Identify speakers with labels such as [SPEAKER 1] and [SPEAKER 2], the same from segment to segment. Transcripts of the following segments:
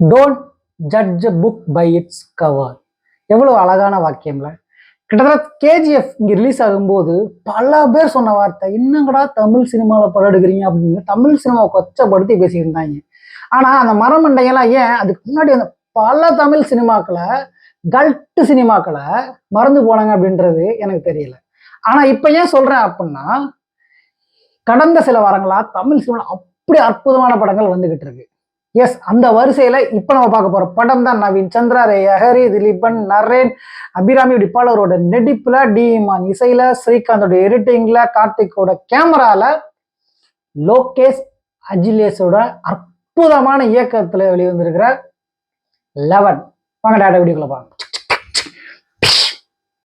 [SPEAKER 1] Don't judge book by its cover எவ்வளோ அழகான வாக்கியம்ல கிட்டத்தட்ட கேஜிஎஃப் இங்கே ரிலீஸ் ஆகும்போது பல பேர் சொன்ன வார்த்தை என்னங்கடா தமிழ் சினிமாவில் படம் எடுக்கிறீங்க அப்படின்னு தமிழ் சினிமாவை கொச்சப்படுத்தி பேசியிருந்தாங்க. ஆனால் அந்த மரமண்டையெல்லாம் ஏன் அதுக்கு முன்னாடி அந்த பல தமிழ் சினிமாக்களை கல்ட்டு சினிமாக்களை மறந்து போனாங்க அப்படின்றது எனக்கு தெரியல. ஆனால் இப்போ ஏன் சொல்கிறேன் அப்படின்னா கடந்த சில வாரங்களாக தமிழ் சினிமாவில் அப்படி அற்புதமான படங்கள் வந்துகிட்டு இருக்கு. எஸ் அந்த வரிசையில இப்போ நம்ம பார்க்க போற படம் தான் நவீன். சந்திரா ரே ஹரி திலீபன் நரேன் அபிராமி இப்படி நெடிப்பில் நடிப்புல டிமான் இசையில ஸ்ரீகாந்தோட எடிட்டிங்ல கார்த்திக்கோட கேமரால லோகேஷ் அஜிலேஷோட அற்புதமான இயக்கத்துல வெளிவந்திருக்கிற லெவன். வாங்க டேட்டா வீடியோக்குள்ள பாருங்க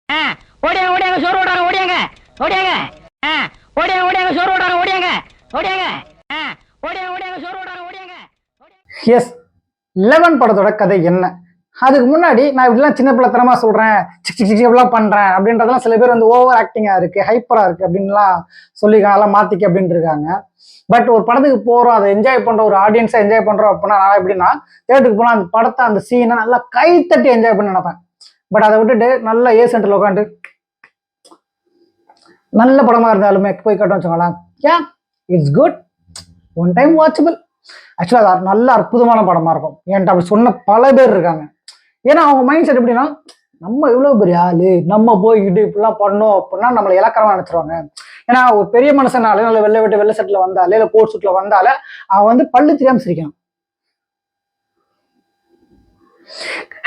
[SPEAKER 2] ஆ, ஓடியாங்க ஓடியாங்க சோறு ஓடாங்க ஓடியாங்க ஓடியாங்க. ஆ, ஓடியாங்க ஓடியாங்க சோறு ஓடாங்க ஓடியாங்க ஓடியாங்க ஓடியாங்க சோறு ஓடாங்க ஓடியாங்க
[SPEAKER 1] எஸ் லெவன் படத்தோட கதை என்ன? அதுக்கு முன்னாடி நான் இப்படிலாம் சின்ன பிள்ளை சொல்றேன் சிக் சிக் சிக் இப்படிலாம் பண்றேன் அப்படின்றதெல்லாம் சில பேர் வந்து ஓவர் ஆக்டிங்கா இருக்கு ஹைப்பரா இருக்கு அப்படின்லாம் சொல்லியிருக்காங்க எல்லாம் மாத்திக்க அப்படின்ட்டு இருக்காங்க. பட் ஒரு படத்துக்கு போறோம் அதை என்ஜாய் பண்ற ஒரு ஆடியன்ஸை என்ஜாய் பண்றோம் அப்படின்னா நான் எப்படின்னா தேட்டருக்கு போனால் அந்த படத்தை அந்த சீனை நல்லா கை தட்டி என்ஜாய் பண்ணி நினைப்பேன். பட் அதை விட்டுட்டு நல்லா ஏ சென்டர்ல உட்காந்து நல்ல படமா இருந்தாலுமே போய் கட்டும் வச்சுக்கோங்களேன். ஏன் it's good one time watchable ஆக்சுவலாக அது நல்ல அற்புதமான படமா இருக்கும். என்கிட்ட அப்படி சொன்ன பல பேர் இருக்காங்க. ஏன்னா அவங்க மைண்ட் செட் எப்படின்னா நம்ம இவ்வளோ பெரிய ஆளு? நம்ம போய்கிட்டு இப்படிலாம் பண்ணோம் அப்படின்னா நம்மளை இலக்கரமா நினைச்சிருவாங்க. ஏன்னா ஒரு பெரிய மனுஷனாலே நல்ல வெள்ளை விட்டு வெள்ளை செட்டில் வந்தாலே இல்லை கோட் சூட்ல வந்தாலே அவன் வந்து பல்லு தெரியாம சிரிக்கணும்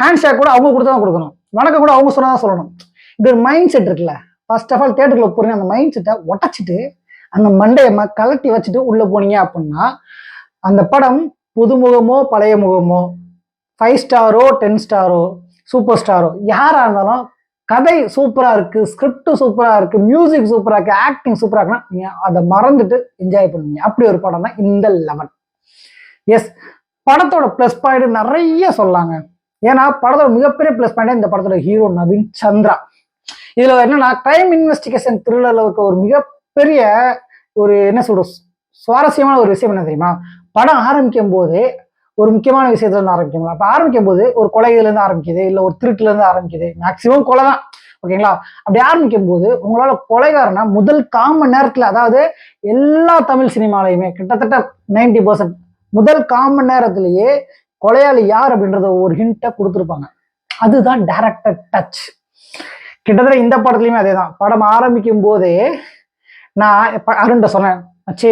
[SPEAKER 1] ஹேண்ட் ஷேக் கூட அவங்க கொடுத்தா தான் கொடுக்கணும். வணக்கம் கூட அவங்க சொன்னதான் சொல்லணும். இப்படி ஒரு மைண்ட் செட் இருக்குல்ல ஃபர்ஸ்ட் ஆஃப் ஆல் தேட்டருக்குள்ள போறீங்க அந்த மைண்ட் செட்டை உடச்சிட்டு அந்த மண்டையை ம- கலட்டி வச்சுட்டு உள்ள போனீங்க அப்படின்னா அந்த படம் புதுமுகமோ பழைய முகமோ ஃபைவ் ஸ்டாரோ டென் ஸ்டாரோ சூப்பர் ஸ்டாரோ யாரா இருந்தாலும் கதை சூப்பரா இருக்கு ஸ்கிரிப்ட் சூப்பரா இருக்கு மியூசிக் சூப்பரா இருக்கு ஆக்டிங் சூப்பரா இருக்குன்னா நீங்க அதை மறந்துட்டு என்ஜாய் பண்ணுவீங்க அப்படி ஒரு படம் தான் இந்த லெவன் எஸ் படத்தோட ப்ளஸ் பாயிண்ட் நிறைய சொல்லாங்க. ஏன்னா படத்தோட மிகப்பெரிய ப்ளஸ் பாயிண்ட் இந்த படத்தோட ஹீரோ நவீன் சந்திரா. இதுல என்னன்னா டைம் இன்வெஸ்டிகேஷன் த்ரில்லரில் இருக்க ஒரு மிகப்பெரிய ஒரு என்ன சொல்றது சுவாரஸ்யமான ஒரு விஷயம் என்ன தெரியுமா? படம் ஆரம்பிக்கும் போதே ஒரு முக்கியமான விஷயத்துல இருந்து அப்போ அப்ப ஆரம்பிக்கும் போது ஒரு கொலையில இருந்து ஆரம்பிக்குது இல்ல ஒரு திருட்டுல இருந்து ஆரம்பிக்குது. மேக்சிமம் கொலை தான். ஓகேங்களா அப்படி ஆரம்பிக்கும் போது உங்களால கொலைகாரனா முதல் கால் மணி நேரத்துல அதாவது எல்லா தமிழ் சினிமாலையுமே கிட்டத்தட்ட நைன்டி பர்சன்ட் முதல் கால் மணி நேரத்திலேயே கொலையாளி யார் அப்படின்றத ஒரு ஹிண்ட்டை கொடுத்துருப்பாங்க. அதுதான் டைரக்டர் டச் கிட்டத்தட்ட இந்த படத்துலயுமே அதே தான் படம் ஆரம்பிக்கும் போதே நான் அருண்ட சொன்னேன் அச்சே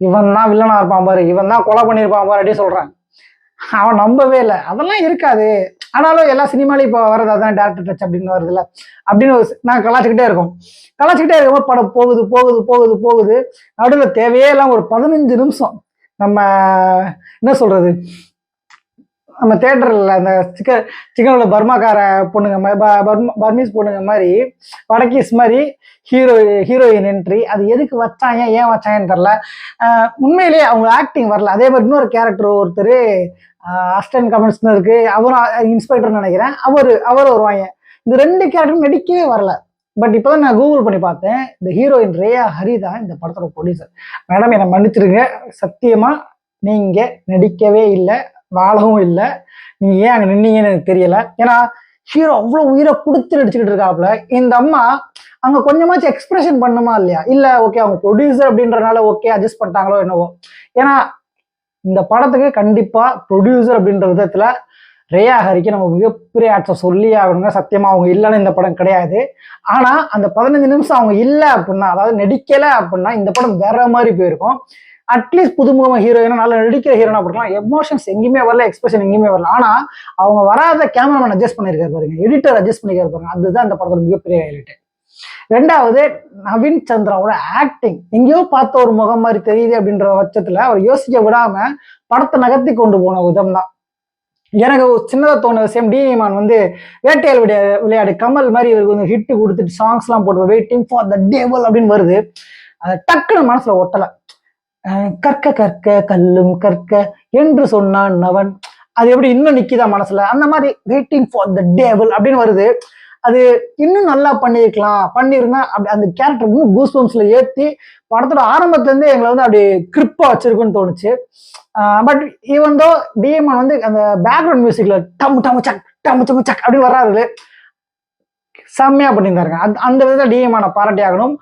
[SPEAKER 1] இவன் தான் வில்லனா இருப்பான் பாரு இவன் தான் கொலை பண்ணியிருப்பான் பாரு அப்படின்னு சொல்கிறாங்க அவன் நம்பவே இல்லை. அதெல்லாம் இருக்காது. ஆனாலும் எல்லா சினிமாலையும் இப்போ வர்றது அதான் டேரக்டர் டச் அப்படின்னு வருதுல்ல. அப்படின்னு ஒரு நான் கலாச்சிக்கிட்டே இருக்கோம். கலாச்சிக்கிட்டே இருக்கும்போது படம் போகுது போகுது போகுது போகுது. நடுவில் தேவையே இல்லாமல் ஒரு பதினஞ்சு நிமிஷம் நம்ம என்ன சொல்றது? நம்ம தேட்டரில் அந்த சிக்கன் சிக்கனோட பர்மாக்கார பொண்ணுங்க மாதிரி ப- பர்மா பர்மீஸ் பொண்ணுங்க மாதிரி வடக்கீஸ் மாதிரி ஹீரோ ஹீரோயின் என்ட்ரி அது எதுக்கு வச்சாங்க ஏன் வச்சாங்கன்னு தெரில உண்மையிலேயே அவங்க ஆக்டிங் வரல. அதே மாதிரி இன்னொரு கேரக்டர் ஒருத்தர் அசிஸ்டன்ட் கமிஷனருக்கு அவரும் இன்ஸ்பெக்டர் நினைக்கிறேன். அவர் அவர் வருவாங்க. இந்த ரெண்டு கேரக்டரும் நடிக்கவே வரல. பட் இப்போதான் நான் கூகுள் பண்ணி பார்த்தேன். இந்த ஹீரோயின் ரேயா ஹரி தான் இந்த படத்தோட ப்ரொடியூசர் மேடம் என்னை மன்னிச்சிருங்க. சத்தியமாக நீங்கள் நடிக்கவே இல்லை. வாழவும் இல்லை. நீ ஏன் அங்கே நின்னீங்கன்னு எனக்கு தெரியல. ஏன்னா ஹீரோ அவ்வளோ உயிரை கொடுத்து நடிச்சுக்கிட்டு இருக்காப்புல. இந்த அம்மா அங்க கொஞ்சமாச்சும் எக்ஸ்பிரஷன் பண்ணுமா இல்லையா? இல்ல ஓகே அவங்க ப்ரொடியூசர் அப்படின்றனால ஓகே அட்ஜஸ்ட் பண்ணிட்டாங்களோ என்னவோ. ஏன்னா இந்த படத்துக்கு கண்டிப்பா ப்ரொடியூசர் அப்படின்ற விதத்துல ரேயா ஹரிக்கு நம்ம மிகப்பெரிய ஆட்சை சொல்லி ஆகணுங்க. சத்தியமா அவங்க இல்லைன்னு இந்த படம் கிடையாது. ஆனா அந்த பதினஞ்சு நிமிஷம் அவங்க இல்லை அப்படின்னா அதாவது நடிக்கல அப்படின்னா இந்த படம் வேற மாதிரி போயிருக்கும். அட்லீஸ்ட் புதுமுகமா ஹீரோயினா நல்லா நடிக்கிற ஹீரோனா போட்டுக்கலாம் எமோஷன்ஸ் எங்கேயுமே வரல எக்ஸ்பிரஷன் எங்கேயுமே வரல. ஆனா அவங்க வராத கேமராமேன் அட்ஜஸ்ட் பண்ணிருக்காரு பாருங்க. எடிட்டர் அட்ஜஸ்ட் பண்ணிருக்காரு பாருங்க. அதுதான் அந்த படத்தோட மிகப்பெரிய ஹைலைட் ரெண்டாவது நவீன் சந்திராவோட ஆக்டிங் எங்கேயோ பார்த்த ஒரு முகம் மாதிரி தெரியுது அப்படின்ற பட்சத்துல அவர் யோசிக்க விடாம படத்தை நகர்த்தி கொண்டு போன விதம் தான். எனக்கு ஒரு சின்னதா விஷயம் டிமான் வந்து வேட்டையால் விளையா விளையாடு கமல் மாதிரி இவருக்கு வந்து ஹிட் கொடுத்துட்டு சாங்ஸ்லாம் போட்டு வெயிட்டிங் ஃபார் த டேபிள் அப்படின்னு வருது. அதை டக்குன்னு மனசுல ஒட்டலை. கற்க கற்க கல்லும் கற்க என்று சொன்னான் நவன் அது எப்படி இன்னும் நிக்கிதா மனசுல? அந்த மாதிரி வெயிட்டிங் ஃபார் த டேபிள் அப்படின்னு வருது. அது இன்னும் நல்லா பண்ணியிருக்கலாம். பண்ணியிருந்தா அப்படி அந்த கேரக்டர் இன்னும் கூஸ் பம்ப்ஸ்ல படத்தோட ஆரம்பத்துலேருந்து எங்களை வந்து அப்படி கிரிப்பா வச்சிருக்குன்னு தோணுச்சு. பட் ஈவன் தோ டிஎம்என் வந்து அந்த பேக்ரவுண்ட் மியூசிக்ல டம் டம் சக் டம் சம் சக் அப்படின்னு வர்றாரு செம்மையா பண்ணியிருந்தாருங்க. அந்த அந்த விதத்தில் டிஎம்மான பாராட்டி ஆகணும்.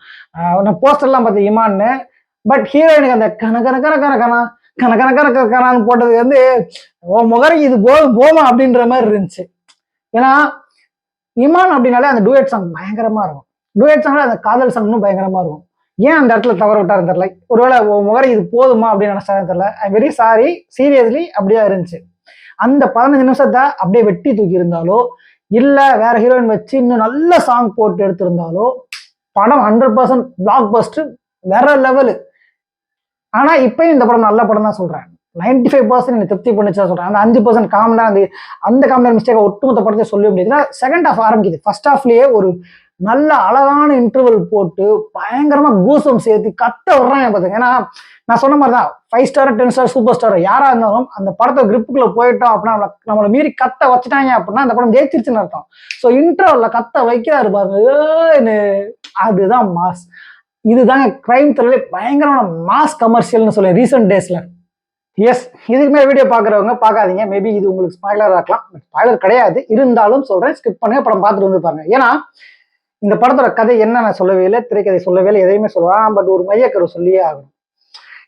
[SPEAKER 1] நான் போஸ்டர்லாம் பார்த்து இமான்னு பட் ஹீரோயினுக்கு அந்த கன கன கன கன கன கன கன கன கன கனான்னு போட்டது வந்து உன் முகரைக்கு இது போதும் போமா அப்படின்ற மாதிரி இருந்துச்சு. ஏன்னா இமான் அப்படின்னாலே அந்த டூயட் சாங் பயங்கரமா இருக்கும். டூயட் சாங்ல அந்த காதல் சாங்னும் இன்னும் பயங்கரமா இருக்கும். ஏன் அந்த இடத்துல தவற விட்டாரு தெரியல. ஒருவேளை உன் முகரை இது போதுமா அப்படின்னு நினைச்சாருன்னு தெரியல. ஐ வெரி சாரி சீரியஸ்லி அப்படியே இருந்துச்சு. அந்த பதினஞ்சு நிமிஷத்தை அப்படியே வெட்டி தூக்கி இருந்தாலோ இல்லை வேற ஹீரோயின் வச்சு இன்னும் நல்ல சாங் போட்டு எடுத்திருந்தாலோ படம் ஹண்ட்ரட் பர்சன்ட் பிளாக் பஸ்ட் வேற லெவலு ஆனா இப்பயும் இந்த படம் நல்ல படம் தான் சொல்றேன். நைன்டி ஃபைவ் பர்சன்ட் எனக்கு திருப்தி பண்ணிச்சா சொல்றேன். அந்த அஞ்சு பர்சன்ட் காமனா அந்த அந்த காமெடி மிஸ்டேக் ஒட்டுமொத்த படத்தை சொல்ல முடியாதுன்னா செகண்ட் ஹாஃப் ஆரம்பிக்குது. ஃபர்ஸ்ட் ஹாஃப்லயே ஒரு நல்ல அழகான இன்டர்வல் போட்டு பயங்கரமா கூசம் சேர்த்து கத்த விடுறாங்க பார்த்துங்க ஏன்னா நான் சொன்ன மாதிரி தான் five star ten star superstar யாரா இருந்தாலும் அந்த படத்தை கிரிப்புக்குள்ள போயிட்டோம் அப்படின்னா நம்மளை மீறி கத்த வச்சுட்டாங்க அப்படின்னா அந்த படம் ஜெயிச்சிருச்சுன்னு அர்த்தம். ஸோ இன்டர்வல்ல கத்த வைக்கிறாரு பாருங்க. அதுதான் மாஸ் இதுதாங்க கிரைம் த்ரில்லே பயங்கரமான மாஸ் கமர்ஷியல்னு சொல்லி ரீசெண்ட் டேஸ்ல எஸ் இதுக்கு மேலே வீடியோ பார்க்குறவங்க பார்க்காதீங்க. மேபி இது உங்களுக்கு ஸ்பாய்லர் ஆக்கலாம் ஸ்பாய்லர் கிடையாது. இருந்தாலும் சொல்றேன். ஸ்கிப் பண்ணுங்க. படம் பார்த்துட்டு வந்து பாருங்க. ஏன்னா இந்த படத்தோட கதை என்ன நான் சொல்லவே இல்லை. திரைக்கதை சொல்லவே இல்லை. எதையுமே சொல்லலாம் பட் ஒரு மையக்கரு சொல்லியே ஆகணும்.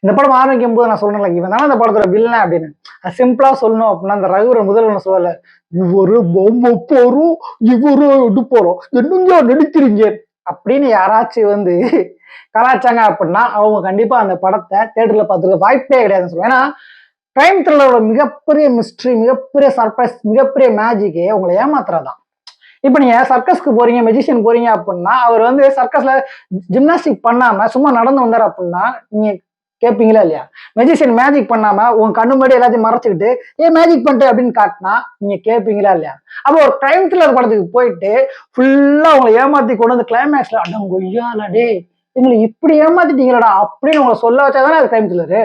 [SPEAKER 1] இந்த படம் ஆரம்பிக்கும் போது நான் சொல்றேன்ல இவன் தானே அந்த படத்தோட வில்லன் அப்படின்னு. அது சிம்பிளா சொல்லணும் அப்படின்னா அந்த ரகுவரன் முதல்வன் சொல்லல இவரு பொம்மை போறோம். இவரு போறோம். என்னங்க நடிக்கிறீங்க? அப்படின்னு யாராச்சும் வந்து கலாச்சாங்க அப்படின்னா அவங்க கண்டிப்பா அந்த படத்தை தேட்டர்ல பார்த்துருக்க வாய்ப்பே கிடையாதுன்னு சொல்லுவேன் ஏன்னா கிரைம் த்ரில்லரோட மிகப்பெரிய மிஸ்ட்ரி மிகப்பெரிய சர்ப்ரைஸ் மிகப்பெரிய மேஜிக்கே உங்களை ஏமாத்துறதான் இப்போ நீங்க சர்க்கஸ்க்கு போறீங்க மெஜிஷியன் போறீங்க அப்படின்னா அவர் வந்து சர்க்கஸ்ல ஜிம்னாஸ்டிக் பண்ணாம சும்மா நடந்து வந்தார் அப்படின்னா நீங்க கேட்பீங்களா இல்லையா? மெஜிஷியன் மேஜிக் பண்ணாம உங்க கண்ணு முன்னாடி எல்லாத்தையும் மறைச்சிக்கிட்டு ஏன் மேஜிக் பண்ணிட்டு அப்படின்னு காட்டினா நீங்க கேட்பீங்களா இல்லையா? அப்போ ஒரு கிரைம் த்ரில்லர் படத்துக்கு போயிட்டு ஃபுல்லா உங்களை ஏமாத்தி கொண்டு வந்து கிளைமேக்ஸ்ல அடங்கொய்யால டே எங்களை இப்படி ஏமாத்திட்டீங்களடா அப்படின்னு உங்களை சொல்ல வச்சாதானே அது கிரைம் த்ரில்லரு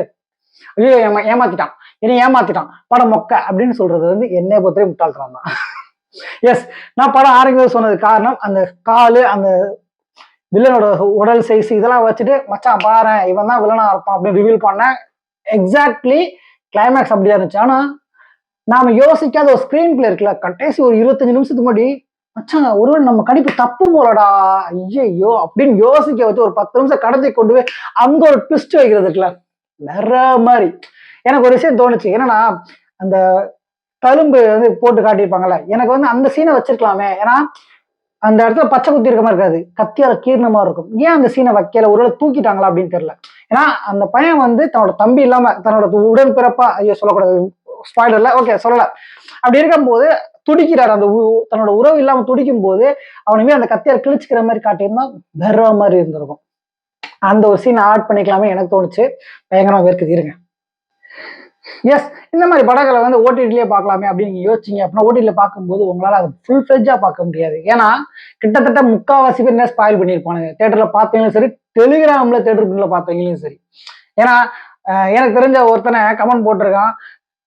[SPEAKER 1] ஐயோ ஏமா ஏமாத்திட்டான். என்னை ஏமாத்திட்டான். படம் மொக்க அப்படின்னு சொல்றது வந்து என்னை பொறுத்தவரை முட்டாள்தான் தான். எஸ் நான் படம் ஆரம்பிக்கிறது சொன்னது காரணம் அந்த காலு அந்த வில்லனோட உடல் சைஸ் இதெல்லாம் வச்சுட்டு மச்சான் பாரு இவன் தான் வில்லனா இருப்பான் அப்படின்னு ரிவீல் பண்ணேன் எக்ஸாக்ட்லி கிளைமேக்ஸ் அப்படியா இருந்துச்சு. ஆனா நாம யோசிக்காத ஒரு ஸ்கிரீன் பிளே இருக்குல்ல கடைசி ஒரு இருபத்தஞ்சு நிமிஷத்துக்கு முன்னாடி மச்சான் ஒருவேளை நம்ம கணிப்பு தப்பு போலடா. ஐயையோ அப்படின்னு யோசிக்க வச்சு ஒரு பத்து நிமிஷம் கடத்தி கொண்டு போய் அங்க ஒரு ட்விஸ்ட் வைக்கிறது இருக்குல்ல வேற மாதிரி. எனக்கு ஒரு விஷயம் தோணுச்சு. என்னன்னா அந்த தழும்பு வந்து போட்டு காட்டியிருப்பாங்கல்ல எனக்கு வந்து அந்த சீனை வச்சிருக்கலாமே. ஏன்னா அந்த இடத்துல பச்சை குத்தி இருக்க மாதிரி இருக்காது. கத்தியால கீர்ணமா இருக்கும். ஏன் அந்த சீனை வைக்கல? ஒருவேளை தூக்கிட்டாங்களா அப்படின்னு தெரியல. ஏன்னா அந்த பையன் வந்து தன்னோட தம்பி இல்லாம தன்னோட உடன்பிறப்பா ஐயோ சொல்லக்கூடாது ஸ்பாய்லர்ல ஓகே சொல்லல. அப்படி இருக்கும்போது துடிக்கிறார். அந்த உ- தன்னோட உறவு இல்லாம துடிக்கும் போது அவனுமே அந்த கத்தியார் கிழிச்சுக்கிற மாதிரி காட்டியிருந்தா வேற மாதிரி இருந்திருக்கும். அந்த ஒரு சீன் ஆட் பண்ணிக்கலாமே எனக்கு தோணுச்சு. பயங்கரமா பேருக்கு இருங்க எஸ் இந்த மாதிரி படங்களை வந்து ஓடிடிலே பார்க்கலாமே அப்படின்னு யோசிச்சிங்க அப்படின்னா ஓடிடியில் பார்க்கும்போது உங்களால் அதை ஃபுல் ஃபிளெஜ்ஜா பார்க்க முடியாது. ஏன்னா கிட்டத்தட்ட முக்காவாசி பேர் என்ன ஸ்பாயில் பண்ணியிருப்பானுங்க. தேட்டரில் பார்த்தவங்களும் சரி டெலிகிராமில் தேட்டருக்குள்ள பார்த்தவங்களும் சரி. ஏன்னா எனக்கு தெரிஞ்ச ஒருத்தனை கமெண்ட் போட்டிருக்கான்.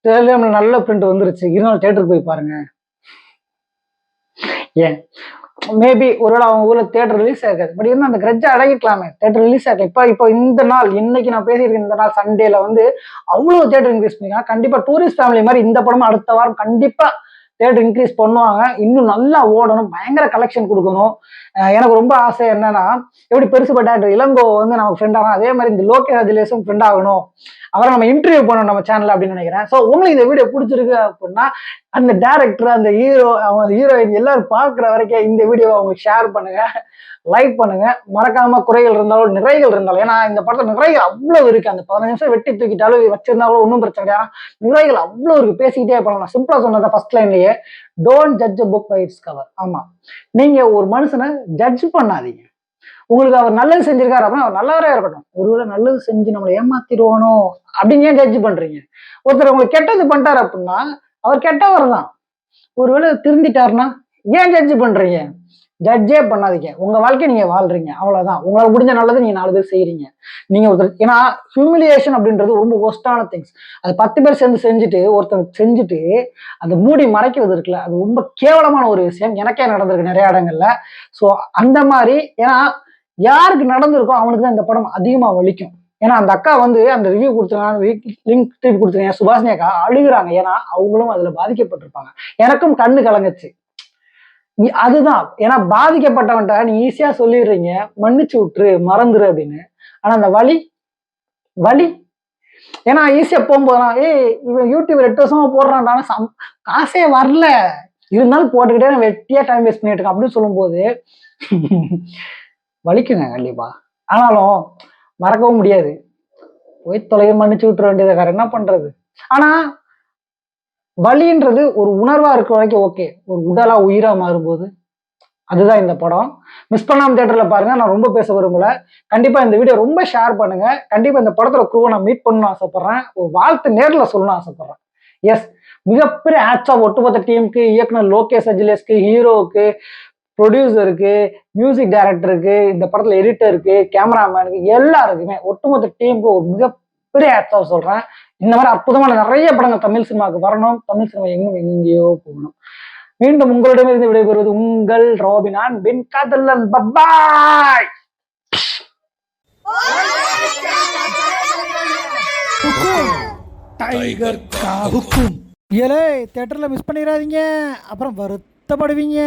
[SPEAKER 1] டெலிகிராமில் நல்ல பிரிண்ட் வந்துருச்சு. இருந்தாலும் தேட்டருக்கு போய் பாருங்க. ஏன்? மேபி ஒருவேளை அவங்க ஊர்ல தேட்டர் ரிலீஸ் ஆகாது. பட் இருந்தால் அந்த கிரட்ஜை அடங்கிக்கலாமே. தேட்டர் ரிலீஸ் ஆகல. இப்போ இப்போ இந்த நாள் இன்னைக்கு நான் பேசியிருக்கேன் இந்த நாள் சண்டேல வந்து அவ்வளோ தேட்டர் இன்க்ரீஸ் பண்ணிக்கலாம் கண்டிப்பா டூரிஸ்ட் ஃபேமிலி மாதிரி இந்த படமும் அடுத்த வாரம் கண்டிப்பா தேட்டர் இன்க்ரீஸ் பண்ணுவாங்க. இன்னும் நல்லா ஓடணும். பயங்கர கலெக்ஷன் கொடுக்கணும். எனக்கு ரொம்ப ஆசை என்னன்னா எப்படி பெருசுப்பட்ட டேரக்டர் இளங்கோ வந்து நமக்கு ஃப்ரெண்ட் ஆகணும். அதே மாதிரி இந்த லோகே ராஜலேசும் ஃப்ரெண்ட் ஆகணும். அவரை நம்ம இன்டர்வியூ பண்ணணும் நம்ம சேனல் அப்படின்னு நினைக்கிறேன். ஸோ உங்களுக்கு இந்த வீடியோ பிடிச்சிருக்கு அப்படின்னா அந்த டேரக்டர் அந்த ஹீரோ அவன் ஹீரோயின் எல்லாரும் பார்க்குற வரைக்கும் இந்த வீடியோவை அவங்களுக்கு ஷேர் பண்ணுங்க லைக் பண்ணுங்க. மறக்காம குறைகள் இருந்தாலும் நிறைகள் இருந்தாலும் ஏன்னா இந்த படத்துல நிறைகள் அவ்வளவு இருக்கு. அந்த பதினஞ்சு நிமிஷம் வெட்டி தூக்கிட்டாலும் வச்சிருந்தாலும் ஒன்றும் பிரச்சனை கிடையாது நிறைகள் அவ்வளவு இருக்கு. பேசிக்கிட்டே போகலாம் சிம்பிளா சொன்னதை first லைன்லயே don't judge book by its cover ஆமா. நீங்க ஒரு மனுஷனை ஜட்ஜ் பண்ணாதீங்க. உங்களுக்கு அவர் நல்லது செஞ்சிருக்காரு அப்படின்னா அவர் நல்லவரே இருக்கட்டும். ஒருவேளை நல்லது செஞ்சு நம்மளை ஏமாத்திடுவானோ அப்படின்னு ஏன் ஜட்ஜ் பண்றீங்க? ஒருத்தர் உங்களுக்கு கெட்டது பண்ணிட்டாரு அப்படின்னா அவர் கெட்டவர் தான். ஒருவேளை திருந்திட்டாருன்னா ஏன் ஜட்ஜ் பண்றீங்க? ஜட்ஜே பண்ணாதீங்க. உங்க வாழ்க்கையை நீங்க வாழ்றீங்க. அவ்வளவுதான். உங்களால் முடிஞ்ச நல்லது நீங்க நாலு பேர் செய்யறீங்க நீங்க ஒருத்தர் ஏன்னா ஹியூமிலியேஷன் அப்படின்றது ரொம்ப ஒஸ்டான திங்ஸ் அது பத்து பேர் சேர்ந்து செஞ்சுட்டு ஒருத்தர் செஞ்சுட்டு அந்த மூடி மறைக்கிறது இருக்குல்ல அது ரொம்ப கேவலமான ஒரு விஷயம். எனக்கே நடந்திருக்கு நிறைய இடங்கள்ல. ஸோ அந்த மாதிரி ஏன்னா யாருக்கு நடந்திருக்கோ அவனுக்கு தான் இந்த படம் அதிகமா வலிக்கும். ஏன்னா அந்த அக்கா வந்து அந்த ரிவ்யூ கொடுத்துருக்காங்க லிங்க் திருப்பி கொடுத்துருக்கேன் சுபாஷினி அக்கா அழுகுறாங்க. ஏன்னா அவங்களும் அதுல பாதிக்கப்பட்டிருப்பாங்க. எனக்கும் கண்ணு கலங்குச்சு. நீ- அதுதான். ஏன்னா பாதிக்கப்பட்டவன்ட்ட நீ ஈஸியா சொல்லிடுறீங்க. மன்னிச்சு விட்டுரு மறந்துரு அப்படின்னு. ஆனா அந்த வலி வலி. ஏன்னா ஈஸியா போகும்போதுலாம் ஏய் இவன் யூடியூப் ரெண்டு வருஷமா போடுறான்டான சம் காசே வரல. இருந்தாலும் போட்டுக்கிட்டே நான் வெட்டியா டைம் வேஸ்ட் பண்ணிட்டு இருக்கேன். அப்படின்னு சொல்லும்போது வலிக்குங்க கண்டிப்பா. ஆனாலும் மறக்கவும் முடியாது. போய் தொலைய மன்னிச்சு விட்டுற வேண்டியது வேற என்ன பண்றது? ஆனா வலின்றது ஒரு உணர்வா இருக்கிற வரைக்கும் ஓகே ஒரு உடலா உயிரா மாறும்போது. அதுதான் இந்த படம். மிஸ் பண்ணாம தேட்டர்ல பாருங்க நான் ரொம்ப பேச விரும்பல. கண்டிப்பா இந்த வீடியோ ரொம்ப ஷேர் பண்ணுங்க. கண்டிப்பா இந்த படத்துல குரூவை நான் மீட் பண்ணணும்னு ஆசைப்படுறேன். ஒரு வாழ்த்து நேர்ல சொல்லணும்னு ஆசைப்படுறேன். எஸ் மிகப்பெரிய ஆட்ஸா ஒட்டுமொத்த டீமுக்கு இயக்குனர் லோகேஷ் அஜிலேஸ்க்கு ஹீரோவுக்கு ப்ரொடியூசருக்கு மியூசிக் டைரக்டருக்கு இந்த படத்துல எடிட்டருக்கு கேமராமேனுக்கு எல்லாருக்குமே ஒட்டுமொத்த டீமுக்கு ஒரு மிகப்பெரிய ஆட்ஸா சொல்றேன். இந்த மாதிரி அற்புதமான நிறைய படங்கள் தமிழ் சினிமாவுக்கு வரணும். தமிழ் சினிமா எங்கும் எங்கேயோ போகணும். மீண்டும் உங்களிடமிருந்து விடைபெறுவது உங்கள் ரோபினான் பின் காதல்லன் பப்பாய்
[SPEAKER 3] டைகர் காவுக்கும் ஏலே தேட்டரில் மிஸ் பண்ணிடாதீங்க. அப்புறம் வருத்தப்படுவீங்க.